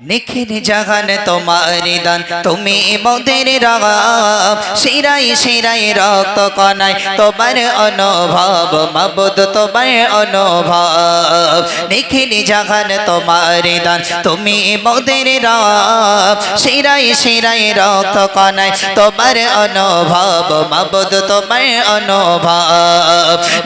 নিখিল জাহান তোমার দান তুমি মোদের রাম শিরাই শিরাই রক্ত কনায় তোমার অনুভব, মাবুদ, তোমার অনুভব। নিখিল জাহান তোমার দান তুমি মোদের রাম শিরাই শিরাই রক্ত কনায় তোমার অনুভব, মাবুদ, তোমার অনুভব।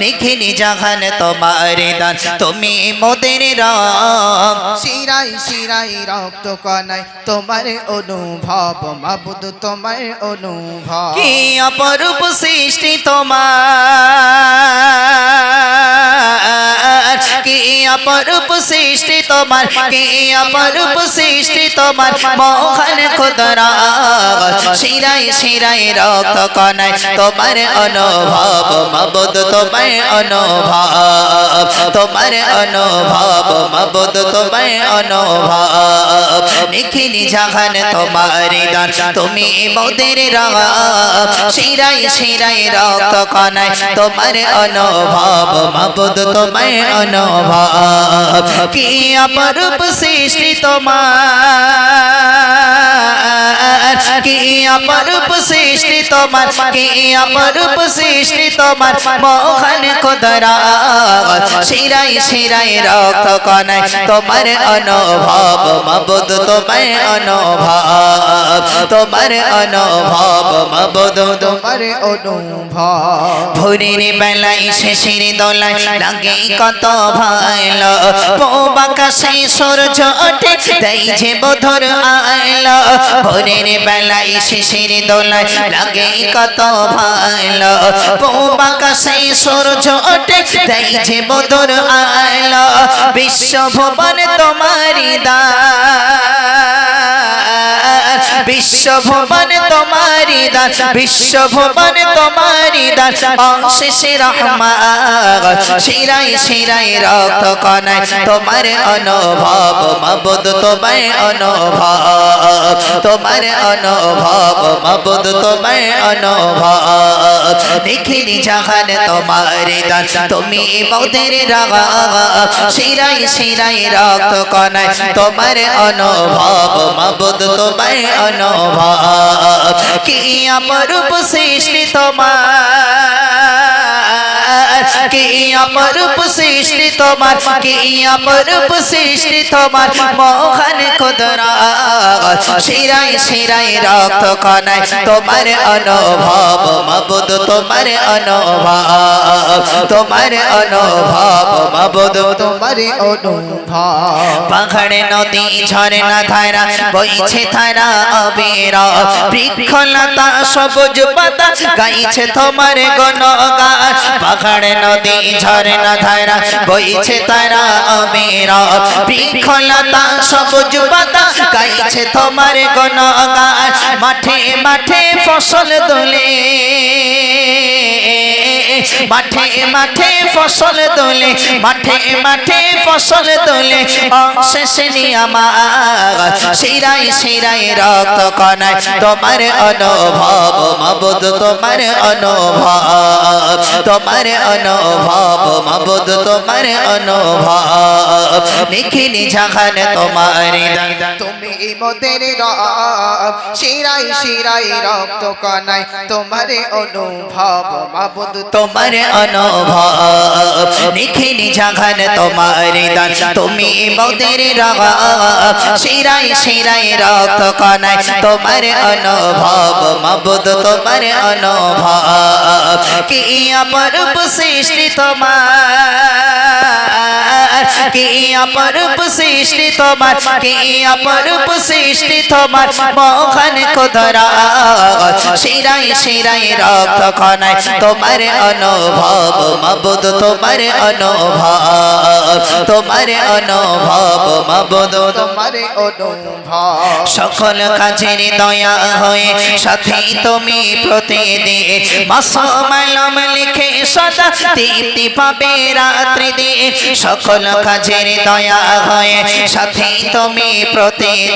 নিখিল জাহান তোমার দান। তুমি মোদের রাম শিরাই শিরাই রক্ত কনাই তোমার অনুভব মাবুদ তোমার অনুভব। কি অপরূপ সৃষ্টি তোমার। অপরূপ সৃষ্টি তোমার? কি অপরূপ সৃষ্টি তোমার? মোহন খুদরা শিরাই শিরাই রক্ত তোমার অনুভব, মবুদ তোমার অনুভব তোমার অনুভব, মবুদ তোমার অনুভব। নিখিলি জাহান তোমার দান, তুমি মোদের রাম শিরাই শিরাই রক্ত কনাই তোমার অনুভব, মবুদ তোমার অনুভব কি অপরূপ সৃষ্টি তোমার? কি অপরূপ সৃষ্টি তোমার? কি অপরূপ সৃষ্টি তোমার? মোহন খুদরা শিরাই শিরাই রক্ত কনাই তোমার অনুভব, মবুদ তোমার অনুভব তোমার অনুভব, মবুদ তোমার অনুভব। ভোরের বেলায় শেষের দোলায় লাগে কত ভালো বাকাশে সূর্য ওঠে দেই যে বধুর আলো ভোরের বেলায় শিশির দোলায় লাগে কত ভালো বাকাশে সূর্য ওঠে দেই যে বধর আলো বিশ্ব ভবন তোমারি দান বিশ্ব ভুবন তোমারি দান বিশ্ব ভুবন তোমারি দান অংশে রহমান শিরাই শিরাই রক্ত কনাই তোমার অনুভব, মবুদ তোমার অনুভব তোমার অনুভব, মবুদ তোমার অনুভব। দেখিনি জাহান তোমার দান তুমি মোদের রাগা শিরাই শিরাই রক্ত কনাই তোমার অনুভব, মবুদ তোমার অনুভব কি অপরূপ সৃষ্টি তোমার? কি অপরূপ সৃষ্টি তোমার, কি অপরূপ সৃষ্টি তোমার? মোহন খুদরা শিরাই রক্ত কনাই তোমার অনুভব, মবুদ তোমার অনুভব তোমার অনুভব, মবুদ তোমার অনুভব। পাহাড়ে নদী ঝরনা ধারা, বইছে ধারা, অবির, বৃক্ষলতা, সবুজ পাতা, গাইছে তোমার গণগান। পাহাড়ে নদী ঝরনা ধারা, বইছে তারা অবির বৃক্ষলতা, সবুজ পাতা, গাইছে তোমার গণগান মাঠে মাঠে ফসল দোলে। মাঠে মাঠে ফসল তোলে, মাঠে মাঠে ফসল তোলে অংশে নিয়ামার শিরাই শিরাই রক্ত কনায় তোমার অনুভব, মবুদ, তোমার অনুভব তোমার অনুভব, মবুদ, তোমার অনুভব, নিখিলি জাহান তোমার তুমি মোদের রব। শিরাই শিরাই রক্ত কনাই তোমার অনুভব মাবুদ তোমার অনুভব, নিখিলি জাগান তোমার দান। তুমি মোদের রাগা শিরাই শিরাই রক্ত কনাই তোমার অনুভব মবুদ, তোমার অনুভব। কি অপরূপ সৃষ্টি তোমার, কি অপরূপ সৃষ্টি তোমার, কি অপরূপ সৃষ্টি তোমার মোহন খুদরা শিরাই শিরাই রক্ত তোমার অনুভব, মবুদ, তোমার অনুভব তোমার অনুভব, মবুদ, তোমার সকল কাজের দয়া হয়ে সাথে তুমি প্রতিদিন মাসমালম লিখে সদা তৃপ্তি পাবে রাত্রি দিয়ে সকল কাজের দয়া হয়ে সাথে তুমি প্রতিদিন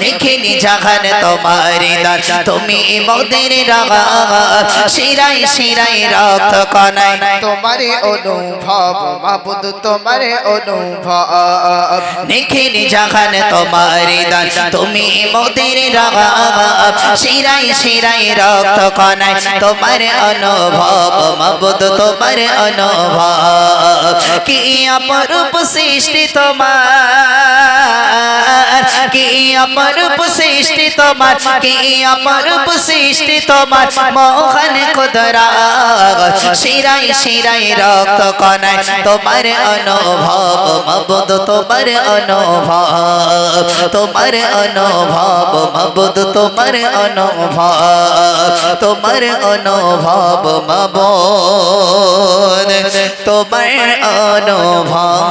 নিখিনি জাহান তোমার দান তুমি মোদের রাগা। শিরাই শিরাই রক্ত কনায় তোমারে অনুভব, মাবুদ, তোমারে অনুভব। নিখিনি জাহান তোমার তুমি মোদের শিরাই শিরাই রক্ত কনায় তোমার অনুভব, মাবুদ, তোমার অনুভব। কি অপরূপ সৃষ্টি তোমার? কি অপরূপ সৃষ্টি তোমার, কি অপরূপ সৃষ্টি তোমার? মোহন কুদরা শিরাই শিরাই রক্ত কনায় তোমার অনুভব, মবুদ তোমার অনুভব তোমার অনুভব, মবুদ তোমার অনুভব তোমার অনুভব, মবুদ তোমার অনুভব।